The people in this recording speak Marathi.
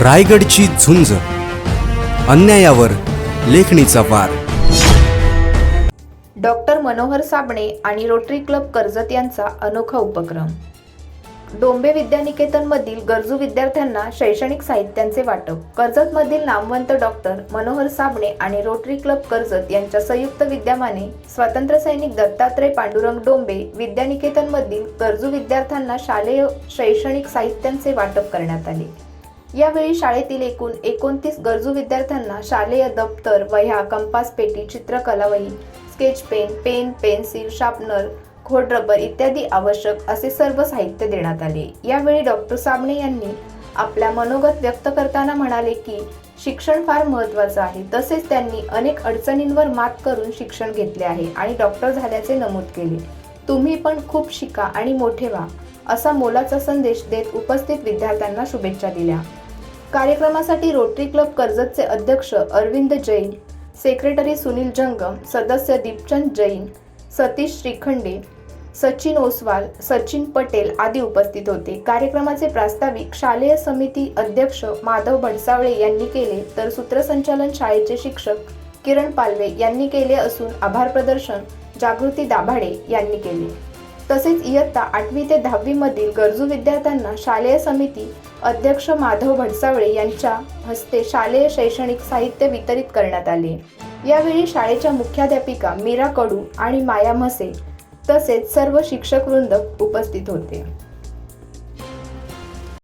रायगडची झुंज. अन्यायावर लेखणीचा वार. डॉक्टर मनोहर साबणे आणि रोटरी क्लब कर्जत यांचा अनोखा उपक्रम. डोंबे विद्यानिकेतनमधील गरजू विद्यार्थ्यांना शैक्षणिक साहित्यांचे वाटप. कर्जतमधील नामवंत डॉक्टर मनोहर साबणे आणि रोटरी क्लब कर्जत यांच्या संयुक्त विद्यमाने स्वातंत्र्य सैनिक दत्तात्रय पांडुरंग डोंबे विद्यानिकेतनमधील गरजू विद्यार्थ्यांना शालेय शैक्षणिक साहित्यांचे वाटप करण्यात आले. यावेळी शाळेतील एकूण एकोणतीस गरजू विद्यार्थ्यांना शालेय दप्तर वह्या कंपास पेटी चित्रकला वही sketch pen pen pencil sharpener खोड रबर इत्यादी आवश्यक असे सर्व साहित्य देण्यात आले. यावेळी डॉक्टर साबणे यांनी आपल्या मनोगत व्यक्त करताना म्हणाले की शिक्षण फार महत्त्वाचं आहे. तसेच त्यांनी अनेक अडचणींवर मात करून शिक्षण घेतले आहे आणि डॉक्टर झाल्याचे नमूद केले. तुम्ही पण खूप शिका आणि मोठे व्हा असा मोलाचा संदेश देत उपस्थित विद्यार्थ्यांना शुभेच्छा दिल्या. कार्यक्रमासाठी रोटरी क्लब कर्जतचे अध्यक्ष अरविंद जैन सेक्रेटरी सुनील जंगम सदस्य दीपचंद जैन सतीश श्रीखंडे सचिन ओसवाल सचिन पटेल आदी उपस्थित होते. कार्यक्रमाचे प्रास्ताविक शालेय समिती अध्यक्ष माधव भडसावळे यांनी केले तर सूत्रसंचालन शाळेचे शिक्षक किरण पालवे यांनी केले असून आभार प्रदर्शन जागृती दाभाडे यांनी केले. तसेच इयत्ता आठवी ते दहावी मधील गरजू विद्यार्थ्यांना शालेय समिती अध्यक्ष माधव भडसावळे यांच्या हस्ते शालेय शैक्षणिक साहित्य वितरित करण्यात आले. यावेळी शाळेच्या मुख्याध्यापिका मीरा कडू आणि माया म्हसे तसेच सर्व शिक्षक वृंद उपस्थित होते.